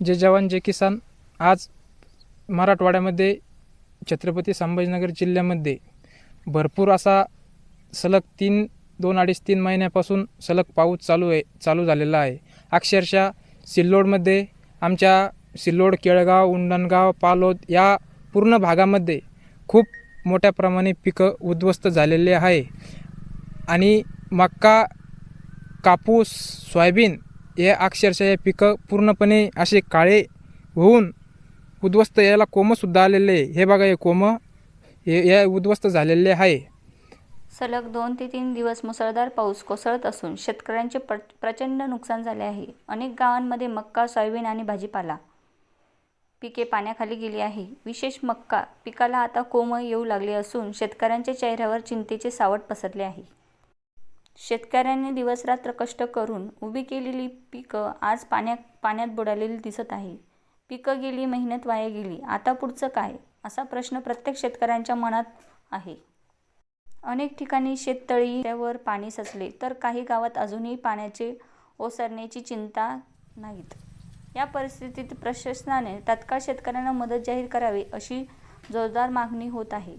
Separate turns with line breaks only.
जे जवान जे किसान आज मराठवाड्यामध्ये छत्रपती संभाजीनगर जिल्ह्यामध्ये भरपूर असा सलग तीन दोन अडीच तीन महिन्यापासून सलग पाऊस चालू आहे चालू झालेला आहे. अक्षरशः सिल्लोडमध्ये आमच्या सिल्लोड केळगाव उंडणगाव पालोद या पूर्ण भागामध्ये खूप मोठ्या प्रमाणे पिकं उद्ध्वस्त झालेले आहे. आणि मक्का कापूस सोयाबीन हे अक्षरशः हे पिकं पूर्णपणे असे काळे होऊन उद्ध्वस्त याला कोमंसुद्धा आलेले आहे. हे बघा हे कोमं हे या उद्ध्वस्त झालेले आहे.
सलग दोन ते तीन दिवस मुसळधार पाऊस कोसळत असून शेतकऱ्यांचे प्र प्रचंड नुकसान झाले आहे. अनेक गावांमध्ये मक्का सोयाबीन आणि भाजीपाला पिके पाण्याखाली गेली आहे. विशेष मक्का पिकाला आता कोमं येऊ लागले असून शेतकऱ्यांच्या चेहऱ्यावर चिंतेचे सावट पसरले आहे. शेतकऱ्यांनी दिवसरात्र कष्ट करून उभी केलेली पिकं आज पाण्यात पाण्यात बुडालेली दिसत आहे. पिकं गेली मेहनत वाया गेली. आता पुढचं काय? असा प्रश्न प्रत्येक शेतकऱ्यांच्या मनात आहे. अनेक ठिकाणी शेततळी पाणी साचले तर काही गावात अजूनही पाण्याचे ओसरण्याची चिंता नाहीत. या परिस्थितीत प्रशासनाने तत्काळ शेतकऱ्यांना मदत जाहीर करावी अशी जोरदार मागणी होत आहे.